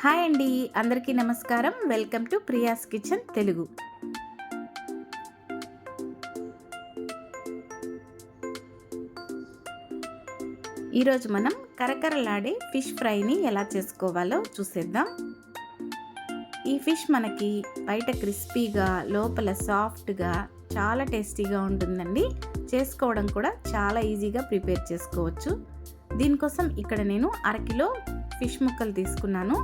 Hi అండి అందరికీ నమస్కారం. Welcome to Priya's kitchen Telugu. ఈరోజు మనం కరకరలాడే ఫిష్ ఫ్రైని ఎలా చేసుకోవాలో చూసేద్దాం. ఈ ఫిష్ మనకి బయట క్రిస్పీగా లోపల సాఫ్ట్గా చాలా టేస్టీగా ఉంటుందండి. చేసుకోవడం కూడా చాలా ఈజీగా ప్రిపేర్ చేసుకోవచ్చు. దీనికోసం ఇక్కడ నేను అరకిలో ఫిష్ ముక్కలు తీసుకున్నాను.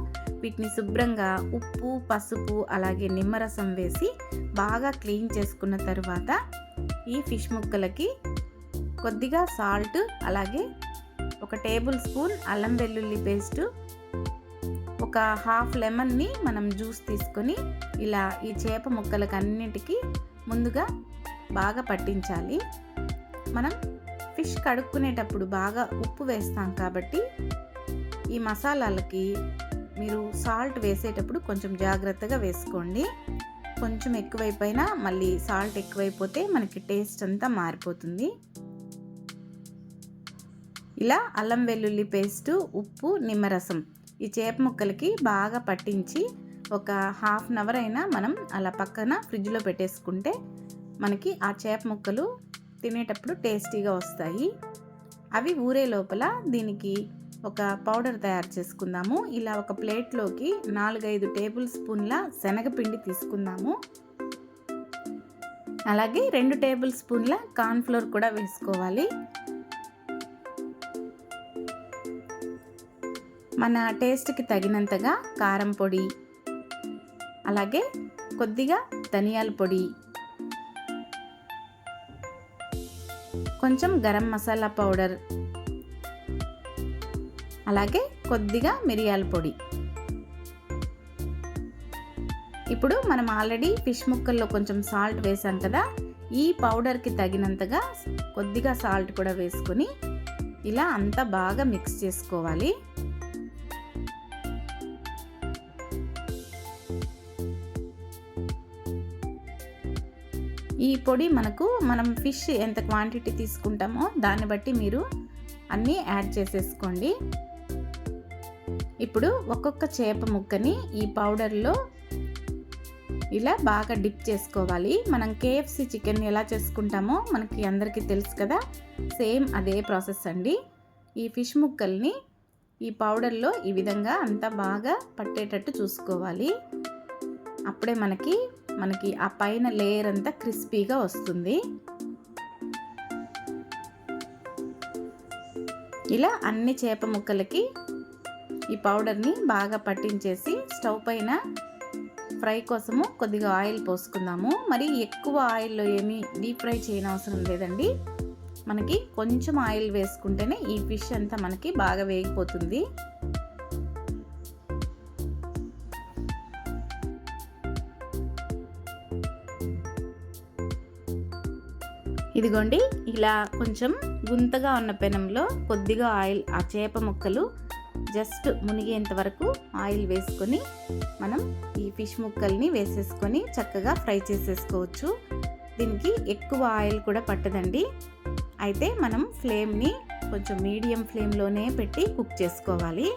వీటిని శుభ్రంగా ఉప్పు పసుపు అలాగే నిమ్మరసం వేసి బాగా క్లీన్ చేసుకున్న తర్వాత ఈ ఫిష్ ముక్కలకి కొద్దిగా సాల్ట్ అలాగే ఒక టేబుల్ స్పూన్ అల్లం వెల్లుల్లి పేస్ట్ ఒక హాఫ్ లెమన్ని మనం జ్యూస్ తీసుకొని ఇలా ఈ చేప ముక్కలకు అన్నిటికీ ముందుగా బాగా పట్టించాలి. మనం ఫిష్ కడుక్కునేటప్పుడు బాగా ఉప్పు వేస్తాం కాబట్టి ఈ మసాలాలకి మీరు సాల్ట్ వేసేటప్పుడు కొంచెం జాగ్రత్తగా వేసుకోండి. కొంచెం ఎక్కువైపోయినా మళ్ళీ సాల్ట్ ఎక్కువైపోతే మనకి టేస్ట్ అంతా మారిపోతుంది. ఇలా అల్లం వెల్లుల్లి పేస్టు ఉప్పు నిమ్మరసం ఈ చేప ముక్కలకి బాగా పట్టించి ఒక హాఫ్ అన్ అవర్ అయినా మనం అలా పక్కన ఫ్రిడ్జ్లో పెట్టేసుకుంటే మనకి ఆ చేప ముక్కలు తినేటప్పుడు టేస్టీగా వస్తాయి. అవి ఊరే లోపల దీనికి ఒక పౌడర్ తయారు చేసుకుందాము. ఇలా ఒక ప్లేట్లోకి నాలుగైదు టేబుల్ స్పూన్ల శనగపిండి తీసుకుందాము. అలాగే రెండు టేబుల్ స్పూన్ల కార్న్ఫ్లోర్ కూడా వేసుకోవాలి. మన టేస్ట్కి తగినంతగా కారం పొడి అలాగే కొద్దిగా ధనియాల పొడి కొంచెం గరం మసాలా పౌడర్ అలాగే కొద్దిగా మిరియాల పొడి. ఇప్పుడు మనం ఆల్రెడీ ఫిష్ ముక్కల్లో కొంచెం సాల్ట్ వేసాం కదా ఈ పౌడర్కి తగినంతగా కొద్దిగా సాల్ట్ కూడా వేసుకొని ఇలా అంతా బాగా మిక్స్ చేసుకోవాలి. ఈ పొడి మనకు మనం ఫిష్ ఎంత క్వాంటిటీ తీసుకుంటామో దాన్ని బట్టి మీరు అన్నీ యాడ్ చేసేసుకోండి. ఇప్పుడు ఒక్కొక్క చేప ముక్కని ఈ పౌడర్లో ఇలా బాగా డిప్ చేసుకోవాలి. మనం కేఎఫ్సి చికెన్ ఎలా చేసుకుంటామో మనకి అందరికీ తెలుసు కదా. సేమ్ అదే ప్రాసెస్ అండి. ఈ ఫిష్ ముక్కల్ని ఈ పౌడర్లో ఈ విధంగా అంతా బాగా పట్టేటట్టు చూసుకోవాలి. అప్పుడే మనకి మనకి ఆ పైన లేయర్ అంతా క్రిస్పీగా వస్తుంది. ఇలా అన్ని చేప ముక్కలకి ఈ పౌడర్ని బాగా పట్టించేసి స్టవ్ పైన ఫ్రై కోసము కొద్దిగా ఆయిల్ పోసుకుందాము. మరి ఎక్కువ ఆయిల్లో ఏమీ డీప్ ఫ్రై చేయనవసరం లేదండి. మనకి కొంచెం ఆయిల్ వేసుకుంటేనే ఈ ఫిష్ అంతా మనకి బాగా వేగిపోతుంది. ఇదిగోండి ఇలా కొంచెం గుంతగా ఉన్న పెనంలో కొద్దిగా ఆయిల్ ఆ చేప ముక్కలు జస్ట్ మునిగేంత వరకు ఆయిల్ వేసుకొని మనం ఈ ఫిష్ ముక్కల్ని వేసేసుకొని చక్కగా ఫ్రై చేసేసుకోవచ్చు. దీనికి ఎక్కువ ఆయిల్ కూడా పట్టదండి. అయితే మనం ఫ్లేమ్ని కొంచెం మీడియం ఫ్లేమ్లోనే పెట్టి కుక్ చేసుకోవాలి.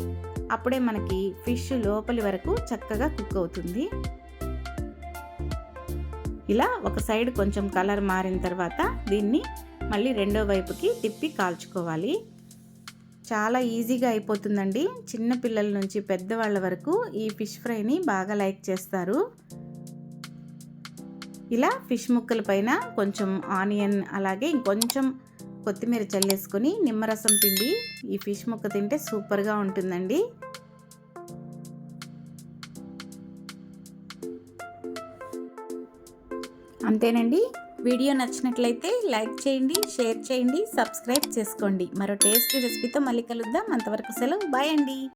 అప్పుడే మనకి ఫిష్ లోపలి వరకు చక్కగా కుక్ అవుతుంది. ఇలా ఒక సైడ్ కొంచెం కలర్ మారిన తర్వాత దీన్ని మళ్ళీ రెండో వైపుకి తిప్పి కాల్చుకోవాలి. చాలా ఈజీగా అయిపోతుందండి. చిన్న పిల్లల నుంచి పెద్దవాళ్ళ వరకు ఈ ఫిష్ ఫ్రైని బాగా లైక్ చేస్తారు. ఇలా ఫిష్ ముక్కల పైన కొంచెం ఆనియన్ అలాగే ఇంకొంచెం కొత్తిమీర చల్లేసుకొని నిమ్మరసం పిండి ఈ ఫిష్ ముక్క తింటే సూపర్గా ఉంటుందండి. అంతేనండి. వీడియో నచ్చినట్లయితే లైక్ చేయండి షేర్ చేయండి సబ్స్క్రైబ్ చేసుకోండి. మరో టేస్టీ రెసిపీతో మళ్ళీ కలుద్దాం. అంతవరకు సెలవు. బాయ్ అండి.